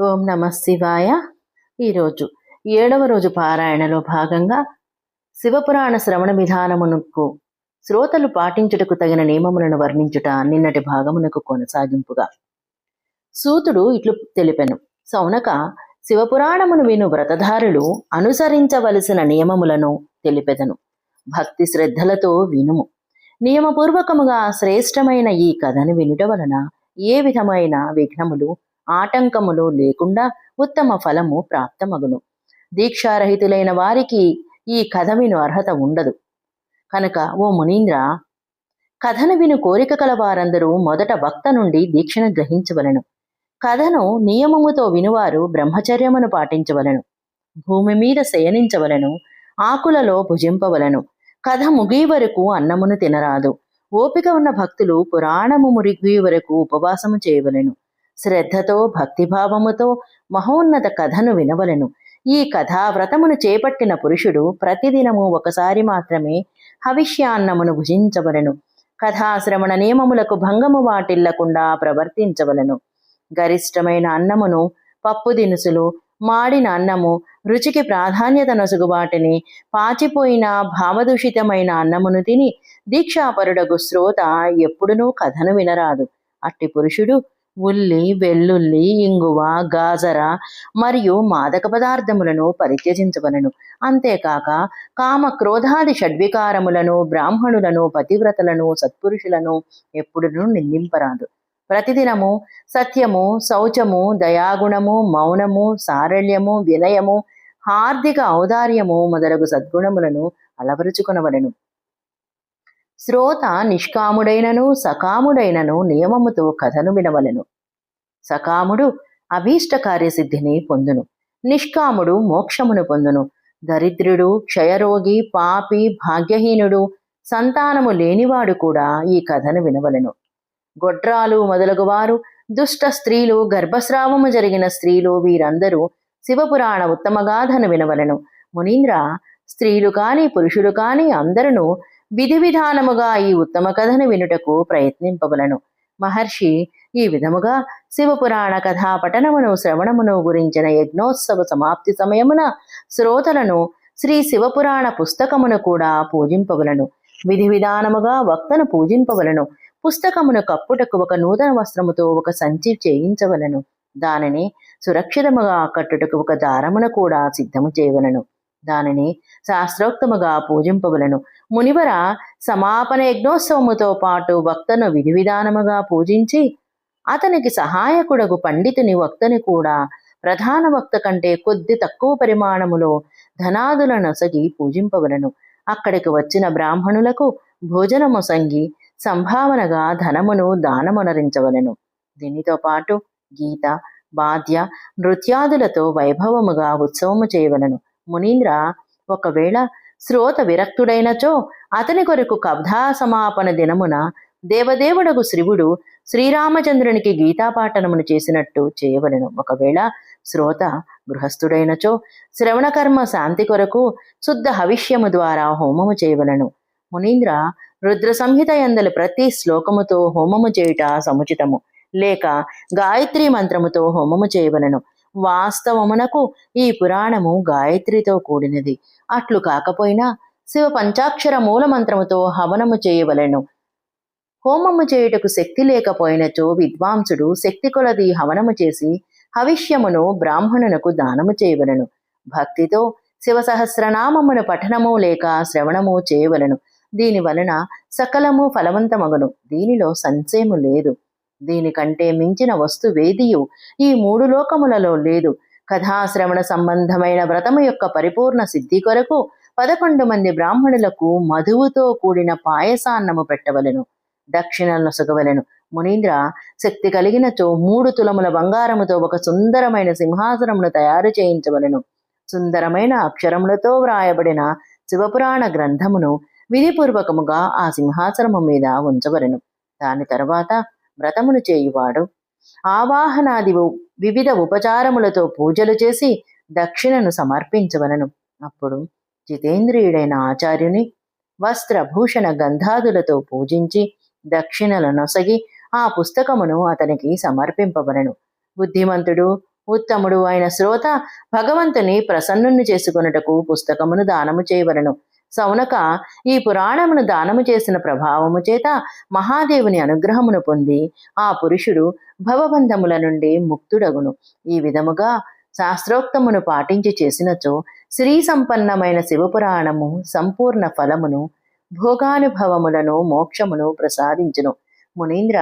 ఓం నమ శివాయ. ఈరోజు ఏడవ రోజు పారాయణలో భాగంగా శివపురాణ శ్రవణ విధానమునకు శ్రోతలు పాటించుటకు తగిన నియమములను వర్ణించుట నిన్నటి భాగమునకు కొనసాగింపుగా. సూతుడు ఇట్లు తెలిపెను. సౌనక శివపురాణమును విను వ్రతధారులు అనుసరించవలసిన నియమములను తెలిపెదను. భక్తి శ్రద్ధలతో వినుము. నియమపూర్వకముగా శ్రేష్టమైన ఈ కథను వినుట వలన ఏ విధమైన విఘ్నములు ఆటంకములు లేకుండా ఉత్తమ ఫలము ప్రాప్తమగును. దీక్షారహితులైన వారికి ఈ కథ విను అర్హత ఉండదు. కనుక ఓ మునీంద్ర కథను విను కోరిక కల వారందరూ మొదట వక్త నుండి దీక్షను గ్రహించవలను. కథను నియమముతో వినువారు బ్రహ్మచర్యమును పాటించవలను. భూమి మీద శయనించవలను ఆకులలో భుజింపవలను. కథ ముగి వరకు అన్నమును తినరాదు. ఓపిక ఉన్న భక్తులు పురాణము మురిగి వరకు ఉపవాసము చేయవలెను. శ్రద్ధతో భక్తిభావముతో మహోన్నత కథను వినవలెను. ఈ కథావ్రతమును చేపట్టిన పురుషుడు ప్రతిదినము ఒకసారి మాత్రమే హవిష్యాన్నమును భుజించవలను. కథాశ్రవణ నియమములకు భంగము వాటిల్లకుండా ప్రవర్తించవలెను. గరిష్టమైన అన్నమును పప్పు దినుసులు మాడిన అన్నము రుచికి ప్రాధాన్యత నొసుగు వాటిని పాచిపోయిన భావదూషితమైన అన్నమును తిని దీక్షాపరుడగు శ్రోత ఎప్పుడునూ కథను వినరాదు. అట్టి పురుషుడు ఉల్లి వెల్లుల్లి ఇంగువ గాజర మరియు మాదక పదార్థములను పరిత్యజించవలను. అంతేకాక కామ క్రోధాది షడ్వికారములను బ్రాహ్మణులను పతివ్రతలను సత్పురుషులను ఎప్పుడునూ నిందింపరాదు. ప్రతిదినము సత్యము శౌచము దయాగుణము మౌనము సారళ్యము వినయము హార్దిక ఔదార్యము మొదలగు సద్గుణములను అలవరుచుకొనవలెను. శ్రోత నిష్కాముడైనను సకాముడైనను నియమముతో కథను వినవలెను. సకాముడు అభీష్ట కార్యసిద్ధిని పొందును. నిష్కాముడు మోక్షమును పొందును. దరిద్రుడు క్షయరోగి పాపి భాగ్యహీనుడు సంతానము లేనివాడు కూడా ఈ కథను వినవలెను. గొడ్రాలు మొదలగువారు దుష్ట స్త్రీలు గర్భస్రావము జరిగిన స్త్రీలు వీరందరూ శివపురాణ ఉత్తమగాథను వినవలెను. మునీంద్ర స్త్రీలు కాని పురుషులు కాని అందరూ విధి విధానముగా ఈ ఉత్తమ కథను వినుటకు ప్రయత్నింపవలను. మహర్షి ఈ విధముగా శివపురాణ కథా పఠనమును శ్రవణమును గురించిన యజ్ఞోత్సవ సమాప్తి సమయమున శ్రోతలను శ్రీ శివపురాణ పుస్తకమును కూడా పూజింపవలను. విధి విధానముగా వక్తను పూజింపవలను. పుస్తకమును కప్పుటకు ఒక నూతన వస్త్రముతో ఒక సంచి చేయించవలను. దానిని సురక్షితముగా కట్టుటకు ఒక దారమును కూడా సిద్ధము చేయవలను. దానిని శాస్త్రోక్తముగా పూజింపవలను. మునివర సమాపన యజ్ఞోత్సవముతో పాటు వక్తను విధి విధానముగా పూజించి అతనికి సహాయకుడగు పండితుని వక్తని కూడా ప్రధాన వక్త కంటే కొద్ది తక్కువ పరిమాణములో ధనాదుల నొసగి పూజింపవలను. అక్కడికి వచ్చిన బ్రాహ్మణులకు భోజనము సంగి సంభావనగా ధనమును దానమునరించవలను. దీనితో పాటు గీత బాధ్య నృత్యాదులతో వైభవముగా ఉత్సవము చేయవలను. మునీంద్ర ఒకవేళ శ్రోత విరక్తుడైనచో అతని కొరకు కబ్ధా సమాపన దినమున దేవదేవుడగు శివుడు శ్రీరామచంద్రునికి గీతాపాఠనమును చేసినట్టు చేయవలెను. ఒకవేళ శ్రోత గృహస్థుడైనచో శ్రవణకర్మ శాంతి కొరకు శుద్ధ హవిష్యము ద్వారా హోమము చేయవలను. మునీంద్ర రుద్ర సంహిత ఎందలి ప్రతి శ్లోకముతో హోమము చేయుట సముచితము. లేక గాయత్రి మంత్రముతో హోమము చేయవలను. వాస్తవమునకు ఈ పురాణము గాయత్రితో కూడినది. అట్లు కాకపోయినా శివ పంచాక్షర మూల మంత్రముతో హవనము చేయవలెను. హోమము చేయుటకు శక్తి లేకపోయినచో విద్వాంసుడు శక్తి కొలది హవనము చేసి హవిష్యమును బ్రాహ్మణునకు దానము చేయవలను. భక్తితో శివ సహస్రనామమును పఠనము లేక శ్రవణము చేయవలను. దీని వలన సకలము ఫలవంతమగను. దీనిలో సంశయము లేదు. దీనికంటే మించిన వస్తువేదియు ఈ మూడు లోకములలో లేదు. కథాశ్రవణ సంబంధమైన వ్రతము యొక్క పరిపూర్ణ సిద్ధి కొరకు పదకొండు మంది బ్రాహ్మణులకు మధువుతో కూడిన పాయసాన్నము పెట్టవలెను. దక్షిణలను సుగవలెను. మునీంద్ర శక్తి కలిగినచో మూడు తులముల బంగారముతో ఒక సుందరమైన సింహాసనమును తయారు చేయించవలెను. సుందరమైన అక్షరములతో వ్రాయబడిన శివపురాణ గ్రంథమును విధిపూర్వకముగా ఆ సింహాసనము మీద ఉంచవలెను. దాని తర్వాత వ్రతమును చేయువాడు. ఆవాహనాది వివిధ ఉపచారములతో పూజలు చేసి దక్షిణను సమర్పించవలను. అప్పుడు జితేంద్రియుడైన ఆచార్యుని వస్త్రభూషణ గంధాదులతో పూజించి దక్షిణల నొసగి ఆ పుస్తకమును అతనికి సమర్పింపవలను. బుద్ధిమంతుడు ఉత్తముడు అయిన శ్రోత భగవంతుని ప్రసన్నుని చేసుకొనుటకు పుస్తకమును దానము చేయవలను. సౌనక ఈ పురాణమును దానము చేసిన ప్రభావము చేత మహాదేవుని అనుగ్రహమును పొంది ఆ పురుషుడు భవబంధముల నుండి ముక్తుడగును. ఈ విధముగా శాస్త్రోక్తమును పాటించి చేసినచో శ్రీ సంపన్నమైన శివపురాణము సంపూర్ణ ఫలమును భోగానుభవములను మోక్షమును ప్రసాదించును. మునీంద్ర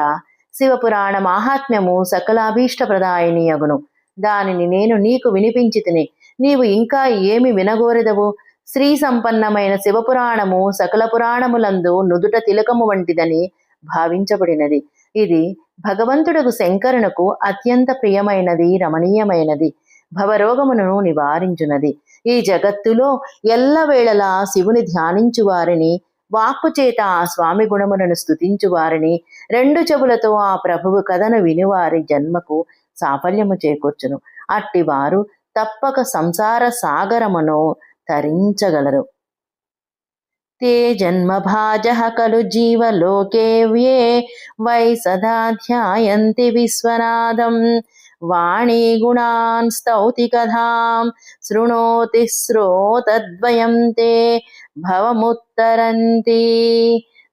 శివపురాణ మాహాత్మ్యము సకలాభీష్టప్రదాయనీయగును దానిని నేను నీకు వినిపించితిని నీవు ఇంకా ఏమి వినగోరెదవు? శ్రీ సంపన్నమైన శివపురాణము సకల పురాణములందు నుదుట తిలకము వంటిదని భావించబడినది. ఇది భగవంతుడకు శంకరునకు అత్యంత ప్రియమైనది రమణీయమైనది భవరోగమును నివారించునది. ఈ జగత్తులో ఎల్లవేళలా శివుని ధ్యానించు వారిని వాక్కు చేత ఆ స్వామి గుణములను స్తుతించు వారిని రెండు చెవులతో ఆ ప్రభువు కథను వినివారి జన్మకు సాఫల్యము చేకూర్చును. అట్టి వారు తప్పక సంసార సాగరమును తరించగలరు. తే జన్మభాజ ఖలు జీవలోకే వ్యే వై సదా ధ్యాయంతి విశ్వనాథం. వాణీ గుణాన్ స్తౌతి కథాం శృణోతి శ్రోతద్వయం తే భవముత్తరంతి.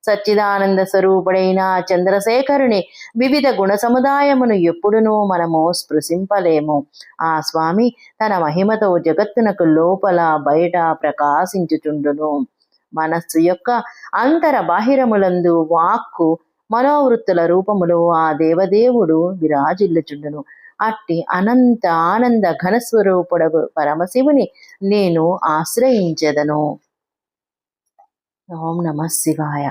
సచ్చిదానంద స్వరూపుడైన చంద్రశేఖరుని వివిధ గుణ సముదాయమును ఎప్పుడునూ మనము స్పృశింపలేము. ఆ స్వామి తన మహిమతో జగత్తునకు లోపల బయట ప్రకాశించుచుండును. మనస్సు యొక్క అంతర బాహిరములందు వాక్కు మనోవృత్తుల రూపములో ఆ దేవదేవుడు విరాజిల్లుచుండును. అట్టి అనంత ఆనంద ఘనస్వరూపుడగు పరమశివుని నేను ఆశ్రయించెదను. ఓం నమ శివాయ.